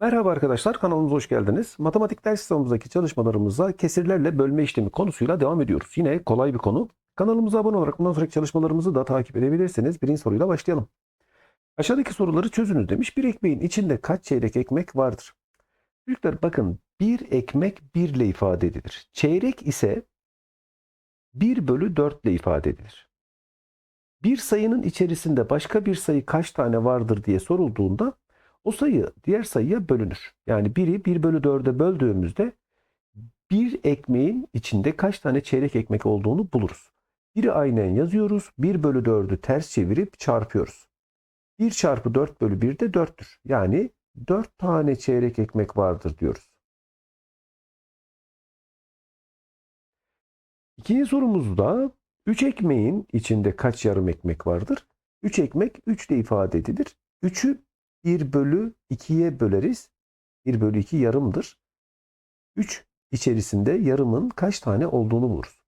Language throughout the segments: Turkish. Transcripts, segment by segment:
Merhaba arkadaşlar, kanalımıza hoş geldiniz. Matematik ders kitabımızdaki çalışmalarımıza kesirlerle bölme işlemi konusuyla devam ediyoruz. Yine kolay bir konu. Kanalımıza abone olarak bundan sonraki çalışmalarımızı da takip edebilirsiniz. Birinci soruyla başlayalım. Aşağıdaki soruları çözünüz demiş. Bir ekmeğin içinde kaç çeyrek ekmek vardır? Çocuklar bakın bir ekmek 1 ile ifade edilir. Çeyrek ise 1 bölü 4 ile ifade edilir. Bir sayının içerisinde başka bir sayı kaç tane vardır diye sorulduğunda o sayı diğer sayıya bölünür. Yani biri 1 bölü 4'e böldüğümüzde bir ekmeğin içinde kaç tane çeyrek ekmek olduğunu buluruz. Biri aynen yazıyoruz. 1 bölü 4'ü ters çevirip çarpıyoruz. 1 çarpı 4 bölü 1 de 4'tür. Yani 4 tane çeyrek ekmek vardır diyoruz. İkinci sorumuzda 3 ekmeğin içinde kaç yarım ekmek vardır? 3 ekmek 3 ile ifade edilir. 3'ü 1 bölü 2'ye böleriz. 1 bölü 2 yarımdır. 3 içerisinde yarımın kaç tane olduğunu buluruz.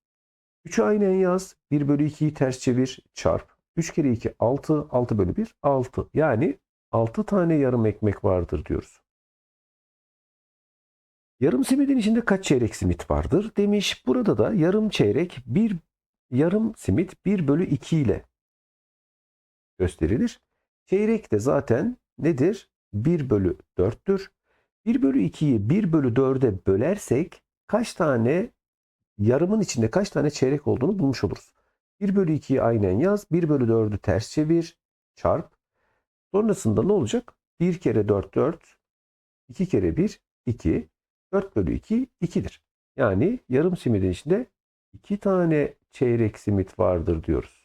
3'ü aynen yaz. 1 bölü 2'yi ters çevir çarp. 3 kere 2 6. 6 bölü 1 6. Yani 6 tane yarım ekmek vardır diyoruz. Yarım simidin içinde kaç çeyrek simit vardır demiş. Burada da yarım çeyrek bir yarım simit 1 bölü 2 ile gösterilir. Çeyrek de zaten nedir? 1 bölü 4'tür. 1 bölü 2'yi 1 bölü 4'e bölersek kaç tane yarımın içinde kaç tane çeyrek olduğunu bulmuş oluruz. 1 bölü 2'yi aynen yaz. 1 bölü 4'ü ters çevir. Çarp. Sonrasında ne olacak? 1 kere 4 4. 2 kere 1 2. 4 bölü 2 2'dir. Yani yarım simidin içinde 2 tane çeyrek simit vardır diyoruz.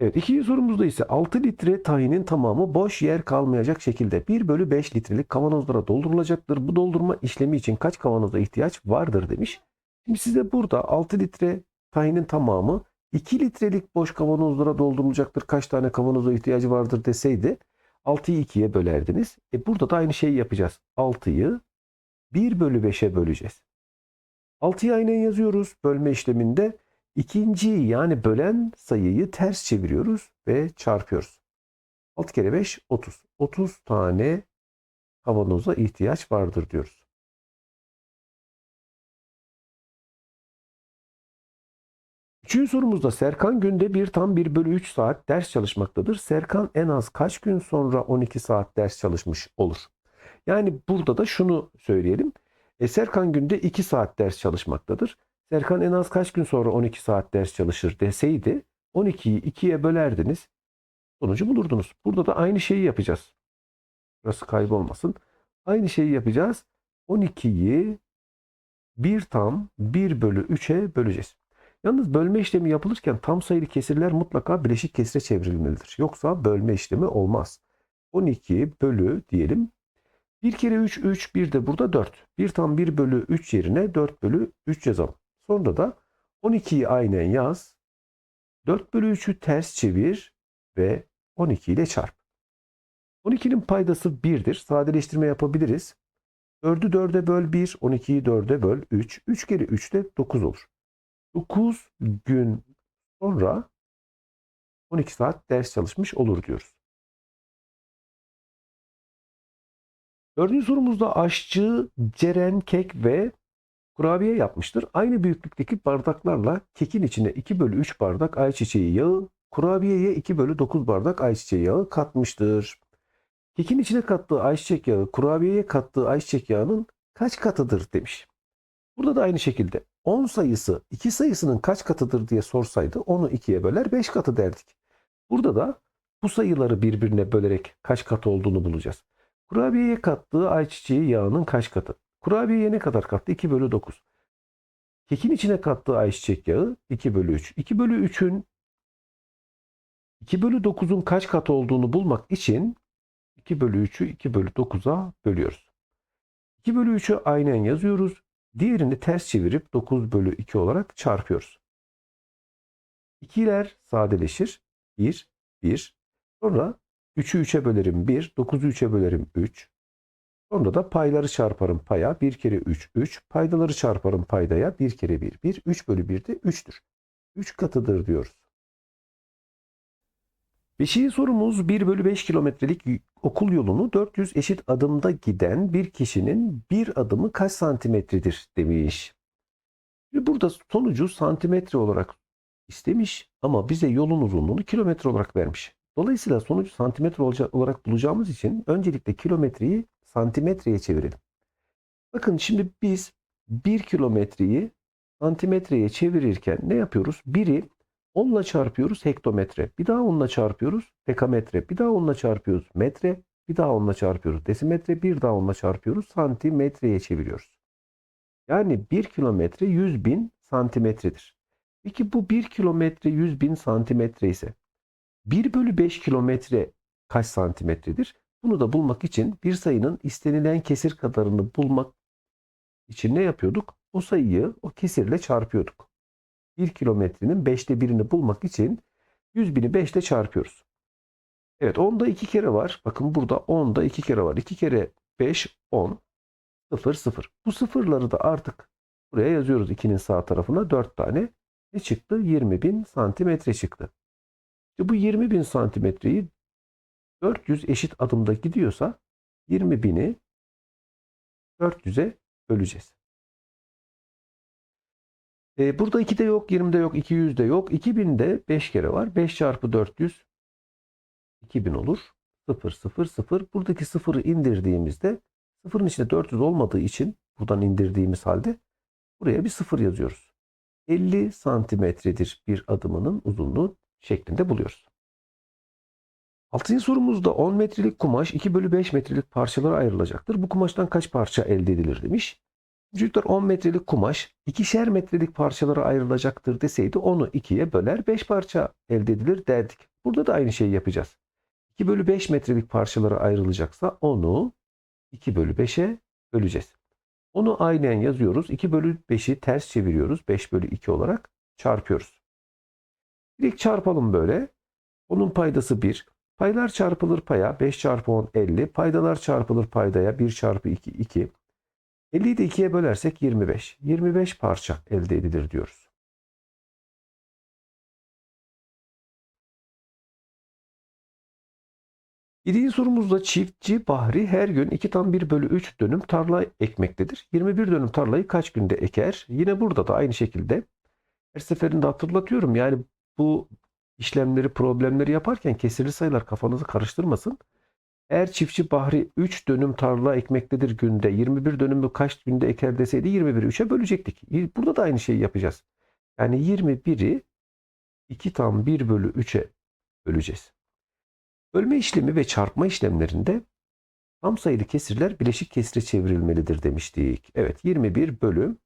Evet ikinci sorumuzda ise 6 litre tahinin tamamı boş yer kalmayacak şekilde 1 bölü 5 litrelik kavanozlara doldurulacaktır. Bu doldurma işlemi için kaç kavanoza ihtiyaç vardır demiş. Şimdi size burada 6 litre tahinin tamamı 2 litrelik boş kavanozlara doldurulacaktır. Kaç tane kavanoza ihtiyacı vardır deseydi 6'yı 2'ye bölerdiniz. E burada da aynı şeyi yapacağız. 6'yı 1 bölü 5'e böleceğiz. 6'yı aynen yazıyoruz. Bölme işleminde ikinciyi yani bölen sayıyı ters çeviriyoruz ve çarpıyoruz. 6 kere 5 30. 30 tane kavanoza ihtiyaç vardır diyoruz. Üçüncü sorumuzda Serkan günde bir tam 1 bölü 3 saat ders çalışmaktadır. Serkan en az kaç gün sonra 12 saat ders çalışmış olur? Yani burada da şunu söyleyelim. E, Serkan günde 2 saat ders çalışmaktadır. Serkan en az kaç gün sonra 12 saat ders çalışır deseydi 12'yi 2'ye bölerdiniz. Sonucu bulurdunuz. Burada da aynı şeyi yapacağız. Burası kaybolmasın. Aynı şeyi yapacağız. 12'yi 1 tam 1 bölü 3'e böleceğiz. Yalnız bölme işlemi yapılırken tam sayılı kesirler mutlaka bileşik kesire çevrilmelidir. Yoksa bölme işlemi olmaz. 12 bölü diyelim 1 kere 3 3 bir de burada 4. 1 tam 1 bölü 3 yerine 4 bölü 3 yazalım. Sonra da 12'yi aynen yaz. 4 bölü 3'ü ters çevir ve 12 ile çarp. 12'nin paydası 1'dir. Sadeleştirme yapabiliriz. 4'ü 4'e böl 1, 12'yi 4'e böl 3. 3 kere 3 de 9 olur. 9 gün sonra 12 saat ders çalışmış olur diyoruz. Dördüncü sorumuzda aşçı Ceren kek ve kurabiye yapmıştır. Aynı büyüklükteki bardaklarla kekin içine 2 bölü 3 bardak ayçiçeği yağı, kurabiyeye 2 bölü 9 bardak ayçiçeği yağı katmıştır. Kekin içine kattığı ayçiçek yağı, kurabiyeye kattığı ayçiçek yağının kaç katıdır demiş. Burada da aynı şekilde 10 sayısı 2 sayısının kaç katıdır diye sorsaydı onu 2'ye böler 5 katı derdik. Burada da bu sayıları birbirine bölerek kaç katı olduğunu bulacağız. Kurabiyeye kattığı ayçiçeği yağının kaç katı? Kurabiyeye ne kadar kattı? 2 bölü 9. Kekin içine kattığı ayçiçek yağı 2 bölü 3. 2 bölü 3'ün 2 bölü 9'un kaç katı olduğunu bulmak için 2 bölü 3'ü 2 bölü 9'a bölüyoruz. 2 bölü 3'ü aynen yazıyoruz. Diğerini ters çevirip 9 bölü 2 olarak çarpıyoruz. İkiler sadeleşir. 1, 1. Sonra 3'ü 3'e bölerim 1, 9'u 3'e bölerim 3. Sonra da payları çarparım paya 1 kere 3, 3. Paydaları çarparım paydaya 1 kere 1, 1. 3 bölü 1 de 3'tür. 3 katıdır diyoruz. Beşinci sorumuz 1 bölü 5 kilometrelik okul yolunu 400 eşit adımda giden bir kişinin bir adımı kaç santimetredir demiş. Burada sonucu santimetre olarak istemiş ama bize yolun uzunluğunu kilometre olarak vermiş. Dolayısıyla sonucu santimetre olarak bulacağımız için öncelikle kilometreyi santimetreye çevirelim. Bakın şimdi biz 1 kilometreyi santimetreye çevirirken ne yapıyoruz? Biri 10 ile çarpıyoruz hektometre. Bir daha 10 ile çarpıyoruz dekametre. Bir daha 10 ile çarpıyoruz metre. Bir daha 10 ile çarpıyoruz desimetre. Bir daha 10 ile çarpıyoruz santimetreye çeviriyoruz. Yani 1 kilometre 100 bin santimetredir. Peki bu 1 kilometre 100 bin santimetre ise 1 bölü 5 kilometre kaç santimetredir? Bunu da bulmak için bir sayının istenilen kesir kadarını bulmak için ne yapıyorduk? O sayıyı o kesirle çarpıyorduk. 1 kilometrenin 5'te birini bulmak için 100 bini 5 ile çarpıyoruz. Evet 10'da 2 kere var. Bakın burada 10'da 2 kere var. 2 kere 5 10 0 0. Bu sıfırları da artık buraya yazıyoruz 2'nin sağ tarafına 4 tane. Ne çıktı? 20 bin santimetre çıktı. Bu 20 bin santimetreyi 400 eşit adımda gidiyorsa 20 bini 400'e böleceğiz. E, burada 2'de yok, 20'de yok, 200'de yok. 2000'de 5 kere var. 5 çarpı 400 2000 olur. 0, 0, 0. Buradaki sıfırı indirdiğimizde sıfırın içinde 400 olmadığı için buradan indirdiğimiz halde buraya bir sıfır yazıyoruz. 50 santimetredir bir adımının uzunluğu şeklinde buluyoruz. Altıncı sorumuzda 10 metrelik kumaş 2 bölü 5 metrelik parçalara ayrılacaktır. Bu kumaştan kaç parça elde edilir demiş. Çocuklar 10 metrelik kumaş ikişer metrelik parçalara ayrılacaktır deseydi onu 2'ye böler 5 parça elde edilir derdik. Burada da aynı şeyi yapacağız. 2 bölü 5 metrelik parçalara ayrılacaksa onu 2 bölü 5'e böleceğiz. Onu aynen yazıyoruz. 2 bölü 5'i ters çeviriyoruz. 5 bölü 2 olarak çarpıyoruz. Direkt çarpalım böyle. Onun paydası 1. Paylar çarpılır paya. 5 çarpı 10 50. Paydalar çarpılır paydaya. 1 çarpı 2 2. 50'yi de 2'ye bölersek 25. 25 parça elde edilir diyoruz. Yedinci sorumuzda çiftçi Bahri her gün 2 tam 1 bölü 3 dönüm tarla ekmektedir. 21 dönüm tarlayı kaç günde eker? Yine burada da aynı şekilde her seferinde hatırlatıyorum. Yani bu işlemleri, problemleri yaparken kesirli sayılar kafanızı karıştırmasın. Eğer çiftçi Bahri 3 dönüm tarla ekmektedir günde, 21 dönümü kaç günde eker deseydi 21'i 3'e bölecektik. Burada da aynı şeyi yapacağız. Yani 21'i 2 tam 1 bölü 3'e böleceğiz. Bölme işlemi ve çarpma işlemlerinde tam sayılı kesirler bileşik kesire çevrilmelidir demiştik. Evet 21 bölü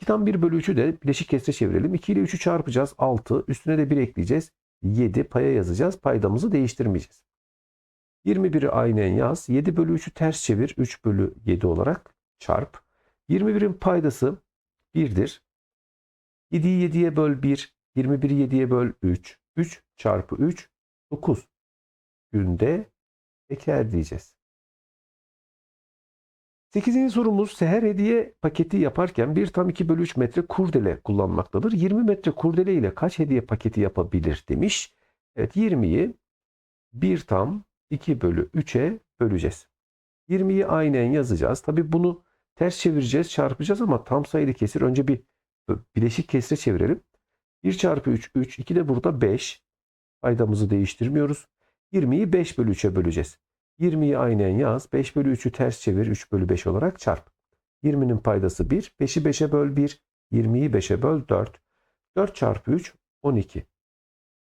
2 tam 1 bölü 3'ü de bileşik kesire çevirelim. 2 ile 3'ü çarpacağız 6 üstüne de 1 ekleyeceğiz 7 paya yazacağız paydamızı değiştirmeyeceğiz. 21'i aynen yaz 7 bölü 3'ü ters çevir 3 bölü 7 olarak çarp. 21'in paydası 1'dir. 7'yi 7'ye böl 1 21'i 7'ye böl 3 3 çarpı 3 9 günde eker diyeceğiz. 8. sorumuz seher hediye paketi yaparken 1 tam 2 bölü 3 metre kurdele kullanmaktadır. 20 metre kurdele ile kaç hediye paketi yapabilir demiş. Evet 20'yi 1 tam 2 bölü 3'e böleceğiz. 20'yi aynen yazacağız. Tabi bunu ters çevireceğiz çarpacağız ama tam sayılı kesir önce bir bileşik kesire çevirelim. 1 çarpı 3 3 2 de burada 5 paydamızı değiştirmiyoruz. 20'yi 5 bölü 3'e böleceğiz. 20'yi aynen yaz. 5 bölü 3'ü ters çevir. 3 bölü 5 olarak çarp. 20'nin paydası 1. 5'i 5'e böl 1. 20'yi 5'e böl 4. 4 çarpı 3 12.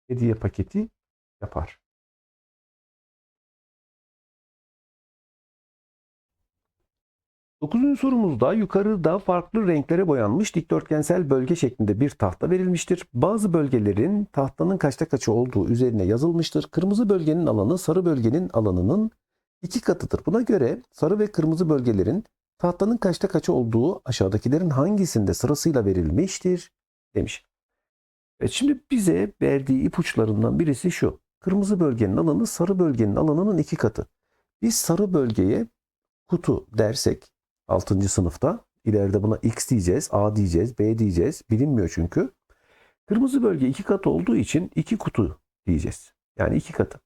Hediye paketi yapar. Dokuzuncu sorumuzda yukarıda farklı renklere boyanmış dikdörtgensel bölge şeklinde bir tahta verilmiştir. Bazı bölgelerin tahtanın kaçta kaçı olduğu üzerine yazılmıştır. Kırmızı bölgenin alanı sarı bölgenin alanının iki katıdır. Buna göre sarı ve kırmızı bölgelerin tahtanın kaçta kaçı olduğu aşağıdakilerin hangisinde sırasıyla verilmiştir demiş. Evet, şimdi bize verdiği ipuçlarından birisi şu. Kırmızı bölgenin alanı sarı bölgenin alanının iki katı. Biz sarı bölgeye kutu dersek 6. sınıfta. İleride buna X diyeceğiz, A diyeceğiz, B diyeceğiz. Bilinmiyor çünkü. Kırmızı bölge iki kat olduğu için iki kutu diyeceğiz. Yani iki katı.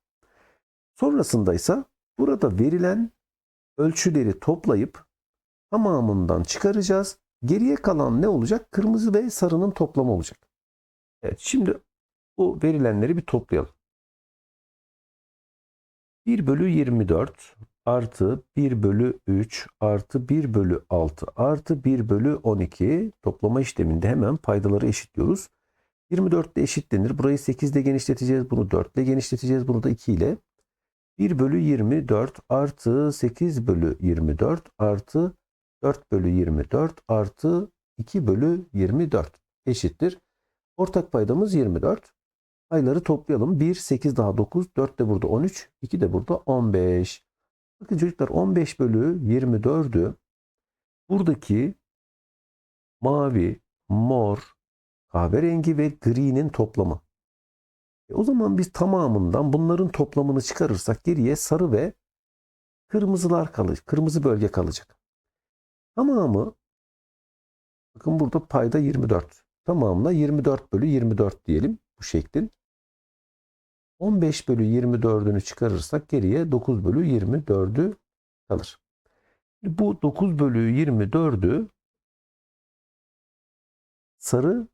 Sonrasında ise burada verilen ölçüleri toplayıp tamamından çıkaracağız. Geriye kalan ne olacak? Kırmızı ve sarının toplamı olacak. Evet şimdi bu verilenleri bir toplayalım. 1 bölü 24 artı 1 bölü 3 artı 1 bölü 6 artı 1 bölü 12 toplama işleminde hemen paydaları eşitliyoruz. 24 ile eşitlenir. Burayı 8 ile genişleteceğiz. Bunu 4 ile genişleteceğiz. Bunu da 2 ile. 1 bölü 24 artı 8 bölü 24 artı 4 bölü 24 artı 2 bölü 24 eşittir. Ortak paydamız 24. Payları toplayalım. 1, 8 daha 9, 4 de burada 13, 2 de burada 15. Bakın çocuklar 15 bölü 24'ü buradaki mavi, mor, kahverengi ve gri'nin toplamı. E o zaman biz tamamından bunların toplamını çıkarırsak geriye sarı ve kırmızılar kalacak. Kırmızı bölge kalacak. Tamamı bakın burada payda 24. Tamamına 24 bölü 24 diyelim bu şeklin. 15 bölü 24'ünü çıkarırsak geriye 9 bölü 24'ü kalır. Bu 9 bölü 24'ü sarı,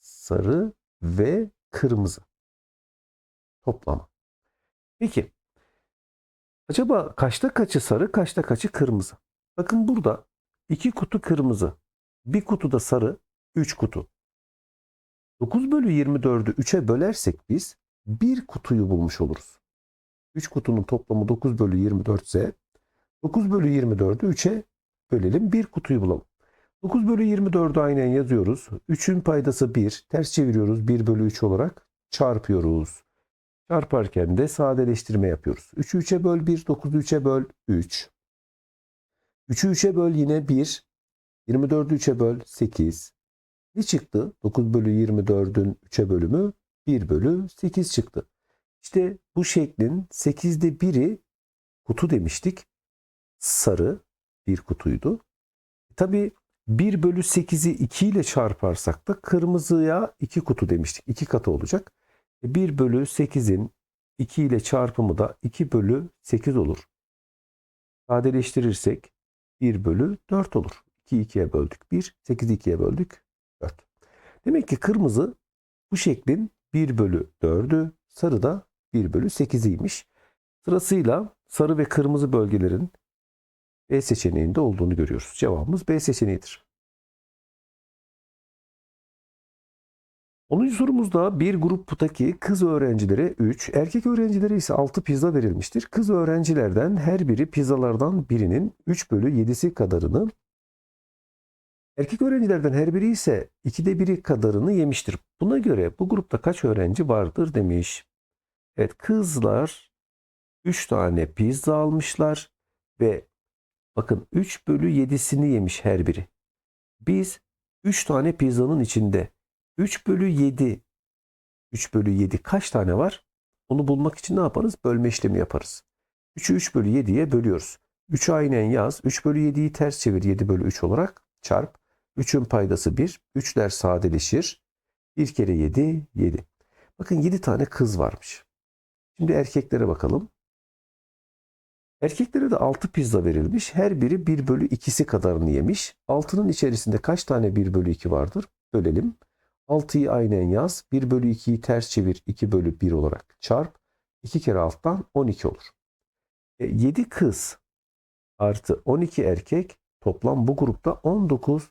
sarı ve kırmızı toplamı. Peki acaba kaçta kaçı sarı, kaçta kaçı kırmızı? Bakın burada iki kutu kırmızı, bir kutu da sarı, 3 kutu. 9 bölü 24'ü 3'e bölersek biz bir kutuyu bulmuş oluruz. 3 kutunun toplamı 9 bölü 24 ise 9 bölü 24'ü 3'e bölelim bir kutuyu bulalım. 9 bölü 24'ü aynen yazıyoruz. 3'ün paydası 1. Ters çeviriyoruz 1 bölü 3 olarak çarpıyoruz. Çarparken de sadeleştirme yapıyoruz. 3'ü 3'e böl 1, 9'u 3'e böl 3. 3'ü 3'e böl yine 1. 24'ü 3'e böl 8. Ne çıktı? 9 bölü 24'ün 3'e bölümü 1 bölü 8 çıktı. İşte bu şeklin 8'de 1'i kutu demiştik. Sarı bir kutuydu. Tabi 1 bölü 8'i 2 ile çarparsak da kırmızıya 2 kutu demiştik. 2 katı olacak. 1 bölü 8'in 2 ile çarpımı da 2 bölü 8 olur. Sadeleştirirsek 1 bölü 4 olur. 2'yi 2'ye böldük 1, 8'i 2'ye böldük 4. Demek ki kırmızı bu şeklin 1 bölü 4'ü, sarı da 1 bölü 8'iymiş. Sırasıyla sarı ve kırmızı bölgelerin B seçeneğinde olduğunu görüyoruz. Cevabımız B seçeneğidir. 10. sorumuzda bir gruptaki kız öğrencilere 3, erkek öğrencilere ise 6 pizza verilmiştir. Kız öğrencilerden her biri pizzalardan birinin 3 bölü 7'si kadarını, erkek öğrencilerden her biri ise 2'de 1'i kadarını yemiştir. Buna göre bu grupta kaç öğrenci vardır demiş. Evet kızlar 3 tane pizza almışlar ve bakın 3 bölü 7'sini yemiş her biri. Biz 3 tane pizzanın içinde 3 bölü 7 3 bölü 7 kaç tane var? Onu bulmak için ne yaparız? Bölme işlemi yaparız. 3'ü 3 bölü 7'ye bölüyoruz. 3'ü aynen yaz. 3 bölü 7'yi ters çevir 7 bölü 3 olarak çarp. 3'ün paydası 1. 3'ler sadeleşir. 1 kere 7 7. Bakın 7 tane kız varmış. Şimdi erkeklere bakalım. Erkeklere de 6 pizza verilmiş. Her biri 1 bölü 2'si kadarını yemiş. 6'nın içerisinde kaç tane 1 bölü 2 vardır? Bölelim. 6'yı aynen yaz. 1 bölü 2'yi ters çevir. 2 bölü 1 olarak çarp. 2 kere alttan 12 olur. E, 7 kız artı 12 erkek toplam bu grupta 19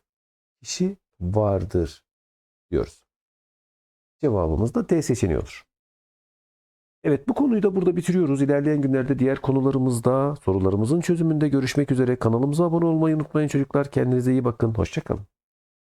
kişi vardır diyoruz. Cevabımız da D seçeneği olur. Evet bu konuyu da burada bitiriyoruz. İlerleyen günlerde diğer konularımızda sorularımızın çözümünde görüşmek üzere. Kanalımıza abone olmayı unutmayın çocuklar. Kendinize iyi bakın. Hoşçakalın.